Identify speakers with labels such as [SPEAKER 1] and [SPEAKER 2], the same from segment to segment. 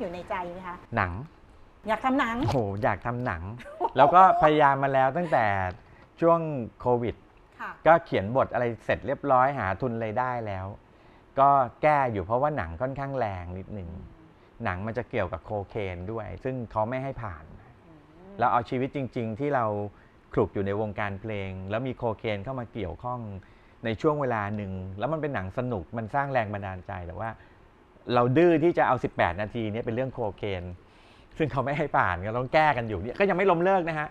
[SPEAKER 1] อยู่ในใจไหมคะ
[SPEAKER 2] หนัง
[SPEAKER 1] อยากทำหนัง
[SPEAKER 2] โอ้โหอยากทำหนัง แล้วก็พยายามมาแล้วตั้งแต่ช่วงโควิด
[SPEAKER 1] ค่ะ
[SPEAKER 2] ก็เขียนบทอะไรเสร็จเรียบร้อยหาทุนเลยได้แล้ว ก็แก้อยู่เพราะว่าหนังค่อนข้างแรงนิดหนึ่ง หนังมันจะเกี่ยวกับโคเคนด้วย ซึ่งเขาไม่ให้ผ่าน เราเอาชีวิตจริง ๆ ที่เราคลุกอยู่ในวงการเพลง แล้วมีโคเคนเข้ามาเกี่ยวข้องในช่วงเวลาหนึ่ง แล้วมันเป็นหนังสนุกมันสร้างแรงบันดาลใจแต่ว่า เราดื้อที่จะเอา 18 นาทีเนี้เป็นเรื่องโคเคน ซึ่งเขาไม่ให้ผ่านก็ต้องแก้กันอยู่เนี่ยก็ยังไม่ล้มเลิกนะฮะ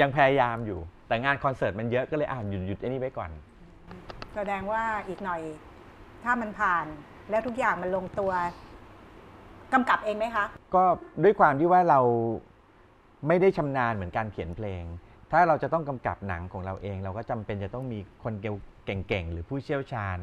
[SPEAKER 2] ยังพยายามอยู่ แต่งานคอนเสิร์ตมันเยอะก็เลยอ่านหยุดหยุดไอ้นี่ไว้ก่อน
[SPEAKER 1] แสดงว่าอีกหน่อย ถ้ามันผ่านแล้วทุกอย่างมันลงตัวกำกับเองไหมคะ
[SPEAKER 2] ก็ด้วยความที่ว่าเราไม่ได้ชำนาญเหมือนการเขียนเพลง ถ้าเราจะต้องกำกับหนังของเราเอง เราก็จำเป็นจะต้องมีคนเก่งๆหรือผู้เชี่ยวชาญ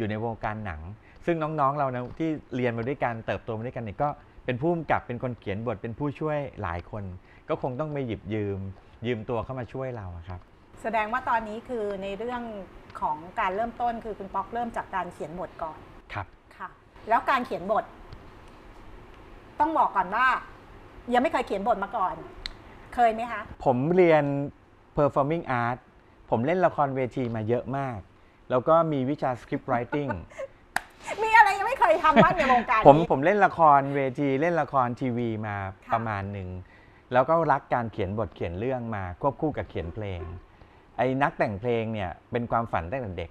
[SPEAKER 2] อยู่ในวงการหนัง ซึ่งน้องๆเรานะที่เรียนมาด้วยกันเติบโตมาด้วยกันเนี่ยก็เป็นผู้กำกับเป็นคนเขียนบทเป็นผู้ช่วยหลายคน ก็คงต้องไปหยิบยืม ยืมตัวเข้ามาช่วยเราอะครับ
[SPEAKER 1] แสดงว่าตอนนี้คือในเรื่องของการเริ่มต้นคือคุณป๊อกเริ่มจากการเขียนบทก่อน
[SPEAKER 2] ครับ
[SPEAKER 1] ค่ะ แล้วการเขียนบท ต้องบอกก่อนว่า ยังไม่เคยเขียนบทมาก่อน เคยไหมคะ
[SPEAKER 2] ผมเรียน performing art ผมเล่นละครเวทีมาเยอะมาก แล้วก็มีวิชา script writing
[SPEAKER 1] มีอะไรยังไม่เคยทำบ้างในวงการ
[SPEAKER 2] ผม
[SPEAKER 1] นี้
[SPEAKER 2] ผมเล่นละครเวทีเล่นละครทีวีมา
[SPEAKER 1] ค่ะ
[SPEAKER 2] ประมาณหนึ่ง แล้วก็รักการเขียนบทเขียนเรื่องมาควบคู่กับเขียนเพลง ไอ้นักแต่งเพลงเนี่ยเป็นความฝันตั้งแต่เด็ก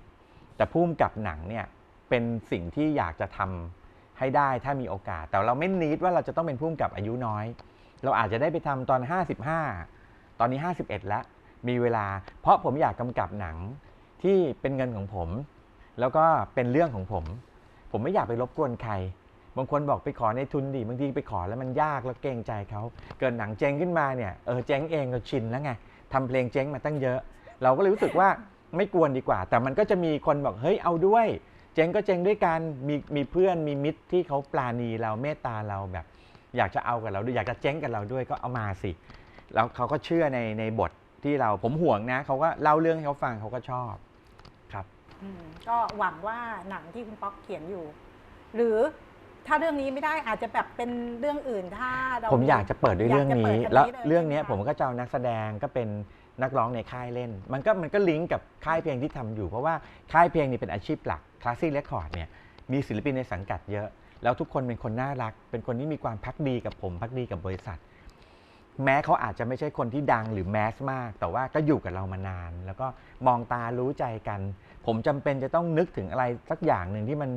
[SPEAKER 2] แต่พุ่มกับหนังเนี่ยเป็นสิ่งที่อยากจะทำให้ได้ถ้ามีโอกาส แต่เราไม่นิดว่าเราจะต้องเป็นพุ่มกับอายุน้อย เราอาจจะได้ไปทำตอน 55 ตอนนี้ 51 แล้วมีเวลา เพราะผมอยากกำกับหนัง ที่เป็นเงินของผม แล้วก็เป็นเรื่องของผม ผมไม่อยากไปรบกวนใคร บางคนบอกไปขอในทุนดิบางทีไปขอแล้วมันยากแล้วเกรงใจเขาเกิดหนังเจ๊งขึ้นมาเนี่ยเออเจ๊งเองเราชินแล้วไงทำเพลงเจ๊งมาตั้งเยอะ เราก็เลยรู้สึกว่าไม่กวนดีกว่า แต่มันก็จะมีคนบอกเฮ้ยเอาด้วย เจ๊งก็เจ๊งด้วยกันมีมีเพื่อนมีมิตรที่เขาปราณีเราเมตตาเราแบบ อยากจะเอากับเราด้วยอยากจะเจ๊งกับเราด้วยก็เอามาสิแล้วเขาก็เชื่อในในบทที่เราผมห่วงนะเขาก็เล่าเรื่องให้เขาฟังเขาก็ชอบ
[SPEAKER 1] ก็หวังว่าหนังที่คุณป๊อกเขียนอยู่ หรือถ้าเรื่องนี้ไม่ได้อาจจะแบบเป็นเรื่องอื่นถ้าเรา
[SPEAKER 2] ผมอยากจะเปิดด้วยเรื่อง
[SPEAKER 1] ยากจะเปิ
[SPEAKER 2] นี้
[SPEAKER 1] ดอันนี้
[SPEAKER 2] แล้ว
[SPEAKER 1] เลย
[SPEAKER 2] เรื่องเนี้ย
[SPEAKER 1] ใช่ไห
[SPEAKER 2] ผม
[SPEAKER 1] มคะ
[SPEAKER 2] ก็จะเอานักแสดงก็เป็นนักร้องในค่ายเล่น มันก็มันก็ลิงก์กับค่ายเพลงที่ทำอยู่ เพราะว่าค่ายเพลงนี่เป็นอาชีพหลักคลาสซี่เรคคอร์ดเนี่ยมีศิลปินในสังกัดเยอะ แล้วทุกคนเป็นคนน่ารัก เป็นคนที่มีความพักดีกับผมพักดีกับบริษัท แม้เขาอาจจะไม่ใช่คนที่ดังหรือแมสมาก แต่ว่าก็อยู่กับเรามานาน แล้วก็มองตารู้ใจกัน ผมจำเป็นจะต้องนึกถึงอะไรสักอย่างหนึ่งที่มัน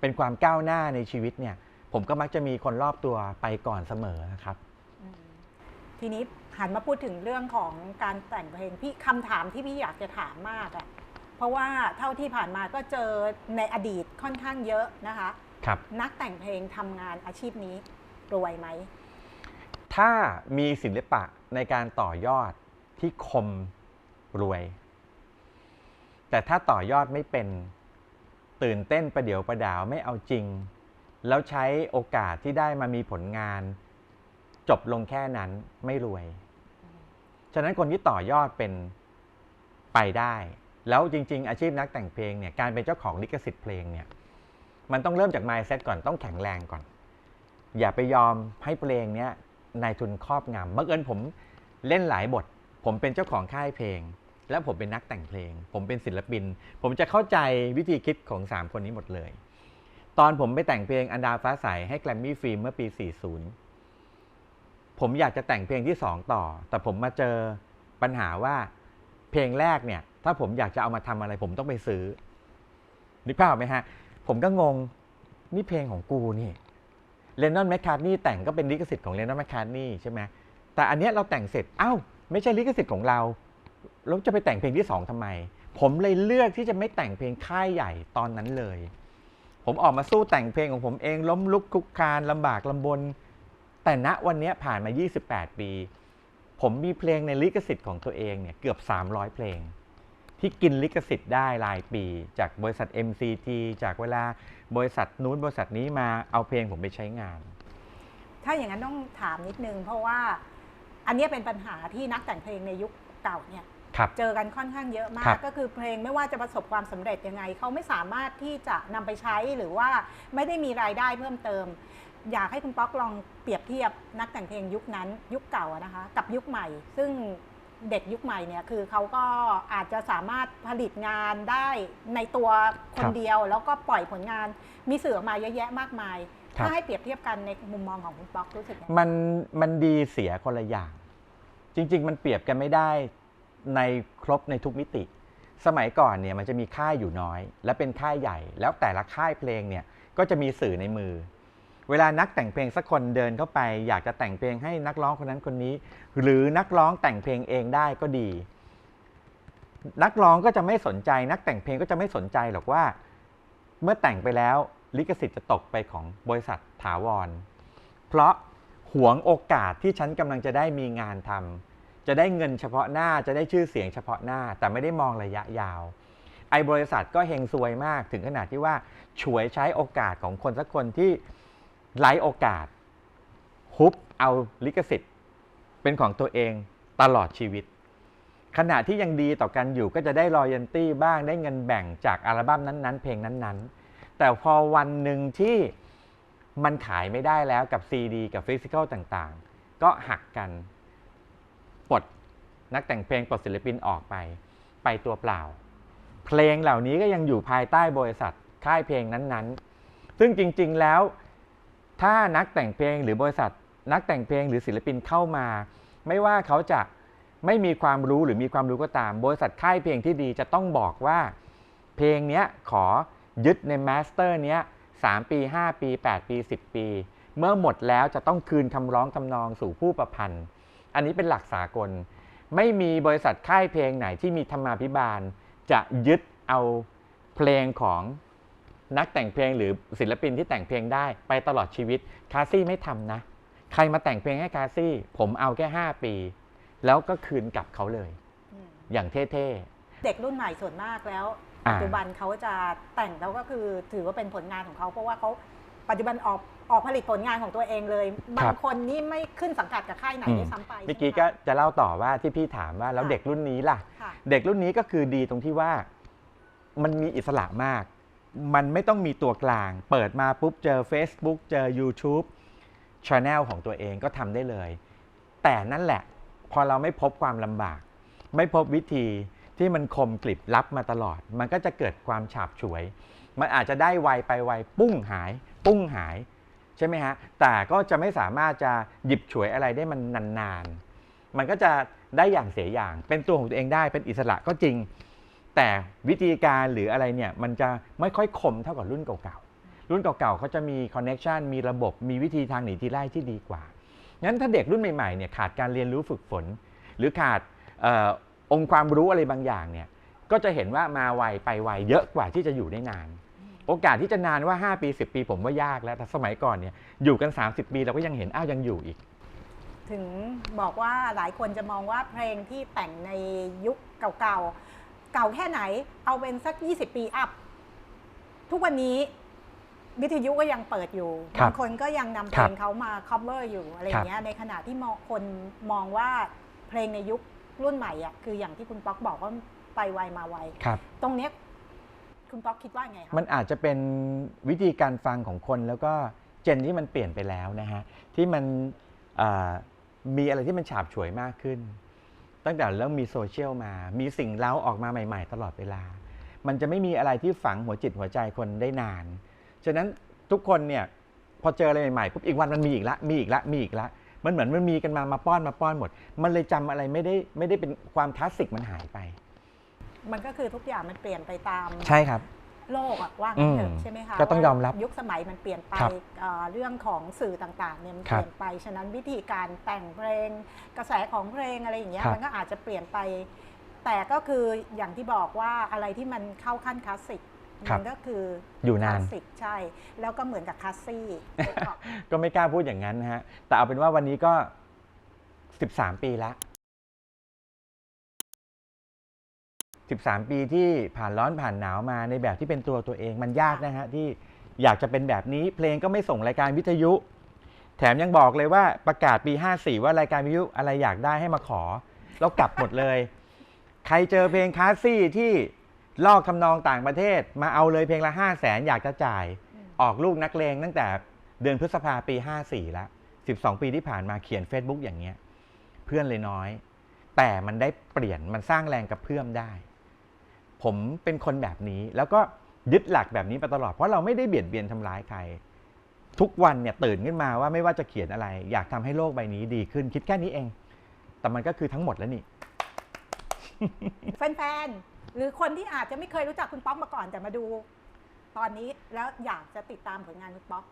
[SPEAKER 2] เป็นความก้าวหน้าในชีวิตเนี่ย ผมก็มักจะมีคนรอบตัวไปก่อนเสมอนะครับ
[SPEAKER 1] อืมทีนี้หันมาพูดถึงเรื่องของการแต่งเพลงพี่คำถามที่พี่อยากจะถามมากอะ่ะเพราะว่าเท่าที่ผ่านมาก็เจอในอดีตค่อนข้างเยอะนะคะ
[SPEAKER 2] ครับ
[SPEAKER 1] นักแต่งเพลงทำงานอาชีพนี้รวยไหม
[SPEAKER 2] ถ้ามีศิลปะในการต่อยอดที่คมรวย แต่ถ้าต่อยอดไม่เป็นตื่นเต้นประเดี๋ยวประดาวไม่เอาจริง แล้วใช้โอกาสที่ได้มามีผลงาน จบลงแค่นั้นไม่รวย ฉะนั้นคนที่ต่อยอดเป็นไปได้ แล้วจริง ๆ อาชีพนักแต่งเพลงเนี่ยการเป็นเจ้าของลิขสิทธิ์เพลงเนี่ยมันต้องเริ่มจาก mindset ก่อนต้องแข็งแรงก่อน อย่าไปยอมให้เพลงเนี้ย นายทุนครอบงำบังเอิญผมเล่นหลายบท ผมเป็นเจ้าของค่ายเพลง และผมเป็นนักแต่งเพลง ผมเป็นศิลปิน ผมจะเข้าใจวิธีคิดของ 3 คนนี้หมดเลย ตอนผมไปแต่งเพลงอันดาฟ้าใสให้แกรมมี่ฟิล์มเมื่อปี 40 ผมอยากจะแต่งเพลงที่ 2 ต่อ แต่ผมมาเจอปัญหาว่าเพลงแรกเนี่ย ถ้าผมอยากจะเอามาทำอะไร ผมต้องไปซื้อนึกภาพไหมฮะ ผมก็งงนี่เพลงของกูนี่ เลนนอนแมคคาร์นี่แต่งก็เป็นลิขสิทธิ์ของเลนนอนแมคคาร์นี่ใช่ไหมแต่อันเนี้ยเราแต่งเสร็จเอ้าไม่ใช่ลิขสิทธิ์ของเราแล้วจะไปแต่งเพลงที่สองทำไม ผมเลยเลือกที่จะไม่แต่งเพลงค่ายใหญ่ตอนนั้นเลย ผมออกมาสู้แต่งเพลงของผมเองล้มลุกคลุกคลานลำบากลำบน แต่ณวันนี้ผ่านมา 28 ปี ผมมีเพลงในลิขสิทธิ์ของตัวเองเนี่ยเกือบ 300 เพลง ที่กินลิขสิทธิ์ได้รายปี จากบริษัท MCT จากเวลาบริษัทนู้นบริษัทนี้มาเอาเพลงผมไปใช้งาน
[SPEAKER 1] ถ้าอย่างนั้นต้องถามนิดนึง เพราะว่าอันเนี้ยเป็นปัญหาที่นักแต่งเพลงในยุคเก่าเนี่ย
[SPEAKER 2] ครับ
[SPEAKER 1] เจอกันค่อนข้างเยอะมา
[SPEAKER 2] ครั
[SPEAKER 1] ก
[SPEAKER 2] บ
[SPEAKER 1] ก็คือเพลงไม่ว่าจะประสบความสำเร็จยังไง เขาไม่สามารถที่จะนำไปใช้หรือว่าไม่ได้มีรายได้เพิ่มเติม อยากให้คุณป๊อกลองเปรียบเทียบนักแต่งเพลงยุคนั้นยุคเก่าอะนะคะ กับยุคใหม่ ซึ่ง เด็กยุคใหม่เนี่ยคือเขาก็อาจจะสามารถผลิตงานได้ในตัวค
[SPEAKER 2] คนรับ
[SPEAKER 1] เดียว แล้วก็ปล่อยผลงานมีสื่อออกมาเยอะแยะมากมาย
[SPEAKER 2] ครับ
[SPEAKER 1] ถ้าให้เปรียบเทียบกันในมุมมองของคุณป๊อกรู้สึกยังไง
[SPEAKER 2] มันมันดีเสียคนละอย่าง จริง ๆ มันเปรียบกันไม่ได้ในครบในทุกมิติ สมัยก่อนเนี่ยมันจะมีค่ายอยู่น้อย และเป็นค่ายใหญ่ แล้วแต่ละค่ายเพลงเนี่ยก็จะมีสื่อในมือ เวลานักแต่งเพลงสักคนเดินเข้าไป อยากจะแต่งเพลงให้นักร้องคนนั้นคนนี้ หรือนักร้องแต่งเพลงเองได้ก็ดี นักร้องก็จะไม่สนใจ นักแต่งเพลงก็จะไม่สนใจหรอกว่า เมื่อแต่งไปแล้วลิขสิทธิ์จะตกไปของบริษัทถาวร เพราะหวงโอกาสที่ฉันกำลังจะได้มีงานทำจะได้เงินเฉพาะหน้าจะได้ชื่อเสียงเฉพาะหน้า แต่ไม่ได้มองระยะยาว ไอ้บริษัทก็เฮงซวยมากถึงขนาดที่ว่าฉวยใช้โอกาสของคนสักคนที่ ไร้โอกาสฮุบเอาลิขสิทธิ์ เป็นของตัวเองตลอดชีวิต ขณะที่ยังดีต่อกันอยู่ก็จะได้รอยันตี้บ้างได้เงินแบ่งจากอัลบั้มนั้นๆ เพลงนั้นๆ แต่พอวันหนึ่งที่มันขายไม่ได้แล้วกับซีดีกับฟิสิกอลต่างๆ ก็หักกันปลดนักแต่งเพลงปลดศิลปินออกไป ไปตัวเปล่า เพลงเหล่านี้ก็ยังอยู่ภายใต้บริษัทค่ายเพลงนั้นๆ ซึ่งจริงๆแล้ว ถ้านักแต่งเพลงหรือบริษัท นักแต่งเพลงหรือศิลปินเข้ามา ไม่ว่าเขาจะไม่มีความรู้หรือมีความรู้ก็ตาม บริษัทค่ายเพลงที่ดีจะต้องบอกว่าเพลงเนี้ยขอยึดในมาสเตอร์เนี้ย3ปี 5 ปี 8 ปี 10 ปี เมื่อหมดแล้วจะต้องคืนคำร้องทำนองสู่ผู้ประพันธ์ อันนี้เป็นหลักสากล ไม่มีบริษัทค่ายเพลงไหนที่มีธรรมาภิบาล จะยึดเอาเพลงของ นักแต่งเพลงหรือศิลปินที่แต่งเพลงได้ไปตลอดชีวิตคาซี่ไม่ทำนะ ใครมาแต่งเพลงให้คาซี่ ผมเอาแค่ 5 ปี แล้วก็คืนกลับเขาเลย
[SPEAKER 1] อืม
[SPEAKER 2] อย่างเท่
[SPEAKER 1] เด็กรุ่นใหม่ส่วนมากแล้ว
[SPEAKER 2] อ่า
[SPEAKER 1] ปัจจุบันเขาจะแต่งแล้วก็คือถือว่าเป็นผลงานของเขาเพราะว่าเขาปัจจุบันออกออกผลิตผลงานของตัวเองเลย บางคนนี่ไม่ขึ้นสังกัดกับค่ายไหนด้วยซ้ำไป
[SPEAKER 2] ๆเมื่อกี้
[SPEAKER 1] ใช่
[SPEAKER 2] ก็
[SPEAKER 1] ไหม
[SPEAKER 2] จะเล่าต่อว่าที่พี่ถามว่าแล้ว
[SPEAKER 1] ค่ะ
[SPEAKER 2] เด็กรุ่นนี้ล่ะ
[SPEAKER 1] ค่ะ
[SPEAKER 2] เด็กรุ่นนี้ก็คือดีตรงที่ว่ามันมีอิสระมาก มันไม่ต้องมีตัวกลาง เปิดมาปุ๊บเจอ Facebook เจอ YouTube Channel ของตัวเองก็ทำได้เลย แต่นั่นแหละ พอเราไม่พบความลำบาก ไม่พบวิธีที่มันคมกลิบลับมาตลอด มันก็จะเกิดความฉาบฉวย มันอาจจะได้ไวไปไวปุ้งหาย ปุ้งหายใช่ไหมฮะ แต่ก็จะไม่สามารถจะหยิบฉวยอะไรได้มันนานๆ มันก็จะได้อย่างเสียอย่าง เป็นตัวของตัวเองได้ เป็นอิสระก็จริง แต่วิธีการหรืออะไรเนี่ยมันจะไม่ค่อยคมเท่ากับรุ่นเก่าๆ รุ่นเก่าๆเขาจะมีคอนเน็ชันมีระบบ มีวิธีทางหนีทีไล่ที่ดีกว่า งั้นถ้าเด็กรุ่นใหม่ๆเนี่ยขาดการเรียนรู้ฝึกฝน หรือขาดออองค์ความรู้อะไรบางอย่างเนี่ย ก็จะเห็นว่ามาไวไปไวเยอะกว่าที่จะอยู่ได้นาน โอกาสที่จะนานว่า 5 ปี 10 ปีผมว่ายากแล้ว แต่สมัยก่อนเนี่ยอยู่กัน 30 ปีเราก็ยังเห็นอ้าวยังอยู่อีก
[SPEAKER 1] ถึงบอกว่าหลายคนจะมองว่าเพลงที่แต่งในยุคเก่าๆ เก่าแค่ไหน เอาเป็นสัก 20 ปีอัพ ทุกวันนี้วิทยุก็ยังเปิดอยู่
[SPEAKER 2] ครับ
[SPEAKER 1] บางคนก็ยังนำเพ
[SPEAKER 2] ครั
[SPEAKER 1] ล
[SPEAKER 2] บ
[SPEAKER 1] งเขามา cover อยู่อะไรอย่างเงี้ยในขณะที่มองคนมองว่าเพลงในยุครุ่นใหม่อะคืออย่างที่คุณป๊อกบอกว่าไปไวมาไว
[SPEAKER 2] ครับ
[SPEAKER 1] ตรงเนี้ยคุณป๊อกคิดว่าไงคะ
[SPEAKER 2] มันอาจจะเป็นวิธีการฟังของคนแล้วก็เจนที่มันเปลี่ยนไปแล้วนะฮะที่มันเอ่อมีอะไรที่มันฉาบฉวยมากขึ้น ตั้งแต่เริ่มมีโซเชียลมา มีสิ่งเล้าออกมาใหม่ ๆ ตลอดเวลา มันจะไม่มีอะไรที่ฝังหัวจิตหัวใจคนได้นาน ฉะนั้นทุกคนเนี่ยพอเจออะไรใหม่ๆปุ๊บอีกวันมันมีอีกละ มีอีกละ มีอีกละ มันเหมือนมันมีกันมา มาป้อนมาป้อนหมด มันเลยจำอะไรไม่ได้ไม่ได้เป็นความคลาสสิกมันหายไป
[SPEAKER 1] มันก็คือทุกอย่างมันเปลี่ยนไปตาม
[SPEAKER 2] ใช่ครับ
[SPEAKER 1] โลกอะว่างั้นเถ
[SPEAKER 2] อื
[SPEAKER 1] อะ
[SPEAKER 2] ม
[SPEAKER 1] ใช่ไหมคะ
[SPEAKER 2] ก็ต้องยอมรับ
[SPEAKER 1] ว่ายุคสมัยมันเปลี่ยนไป
[SPEAKER 2] ครับ
[SPEAKER 1] เอ่อเรื่องของสื่อต่างๆเนี่ยมัน
[SPEAKER 2] ครั
[SPEAKER 1] เป
[SPEAKER 2] บ
[SPEAKER 1] ลี่ยนไป ฉะนั้นวิธีการแต่งเพลง กระแสของเพลงอะไรอย่างเงี้ย
[SPEAKER 2] ครับ
[SPEAKER 1] มันก็อาจจะเปลี่ยนไป แต่ก็คืออย่างที่บอกว่าอะไรที่มันเข้าขั้นคลาสสิก
[SPEAKER 2] ครั
[SPEAKER 1] มั
[SPEAKER 2] บ
[SPEAKER 1] ก็คือ
[SPEAKER 2] อยู่
[SPEAKER 1] คนา
[SPEAKER 2] น
[SPEAKER 1] ลาสสิกใช่ แล้วก็เหมือนกับคลาสซี่
[SPEAKER 2] ก็ไม่กล้าพูดอย่างนั้นนะฮะแต่เอาเป็นว่าวันนี้ก็ 13 ปีละ 13 ปีที่ผ่านร้อนผ่านหนาวมาในแบบที่เป็นตัวตัวเองมันยากนะฮะที่อยากจะเป็นแบบนี้เพลงก็ไม่ส่งรายการวิทยุ แถมยังบอกเลยว่าประกาศปี 54 ว่ารายการวิทยุอะไรอยากได้ให้มาขอ แล้วกลับหมดเลย ใครเจอเพลงคลาสซี่ที่ลอกทำนองต่างประเทศ มาเอาเลยเพลงละ 5 0 0แสนอยากจะจ่าย ออกลูกนักเลงตั้งแต่เดือนพฤษภาปี 54 แล้ว 12 ปีที่ผ่านมาเขียน Facebook อย่างเงี้ยเพื่อนเลยน้อย แต่มันได้เปลี่ยนมันสร้างแรงกระเพื่อมได้ ผมเป็นคนแบบนี้ แล้วก็ยึดหลักแบบนี้มาตลอด เพราะเราไม่ได้เบียดเบียนทำร้ายใคร ทุกวันเนี่ยตื่นขึ้นมาว่าไม่ว่าจะเขียนอะไร อยากทำให้โลกใบนี้ดีขึ้น คิดแค่นี้เอง แต่มันก็คือทั้งหมดแล้วนี่
[SPEAKER 1] แฟนๆ หรือคนที่อาจจะไม่เคยรู้จักคุณป๊อกมาก่อนแต่มาดู ตอนนี้แล้วอยากจะติดตามผลงานคุณป๊อก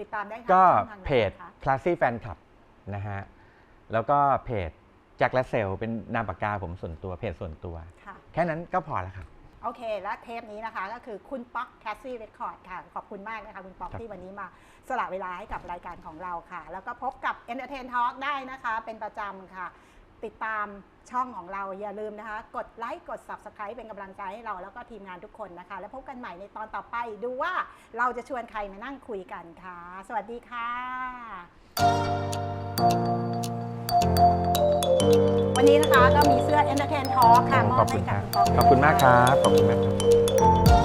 [SPEAKER 1] ติดตามได้ทาง
[SPEAKER 2] ก็
[SPEAKER 1] ช่องทางไหน
[SPEAKER 2] เพจ
[SPEAKER 1] คะ
[SPEAKER 2] Classy Fan Club นะฮะ แล้วก็เพจแจ็คและเซลเป็นนามปากกาผมส่วนตัวเพจส่วนตัว
[SPEAKER 1] ค่ะ
[SPEAKER 2] แค่นั้นก็พอแล้วครับ
[SPEAKER 1] โอเค และเทปนี้นะคะ ก็คือคุณป๊อกแคสซี่เรคคอร์ดค่ะ ขอบคุณมากนะคะ คุณป๊อก
[SPEAKER 2] ครับ
[SPEAKER 1] ที่วันนี้มาสละเวลาให้กับรายการของเราค่ะ แล้วก็พบกับ Entertain Talk ได้นะคะ เป็นประจำค่ะ ติดตามช่องของเราอย่าลืมนะคะ กดไลค์กด Subscribe เป็นกำลังใจให้เราแล้วก็ทีมงานทุกคนนะคะ แล้วพบกันใหม่ในตอนต่อไปดูว่าเราจะชวนใครมานั่งคุยกันค่ะ สวัสดีค่ะ นนี้นะคะก็มีเสื้อ Entertain Talk ค่ะมอ
[SPEAKER 2] ข
[SPEAKER 1] บ
[SPEAKER 2] อบคุ
[SPEAKER 1] ให้
[SPEAKER 2] ณ
[SPEAKER 1] กั
[SPEAKER 2] ค
[SPEAKER 1] บ
[SPEAKER 2] รับ
[SPEAKER 1] คุณป๊อก
[SPEAKER 2] ขอบคุณมากครับ ขอบคุณมากครับ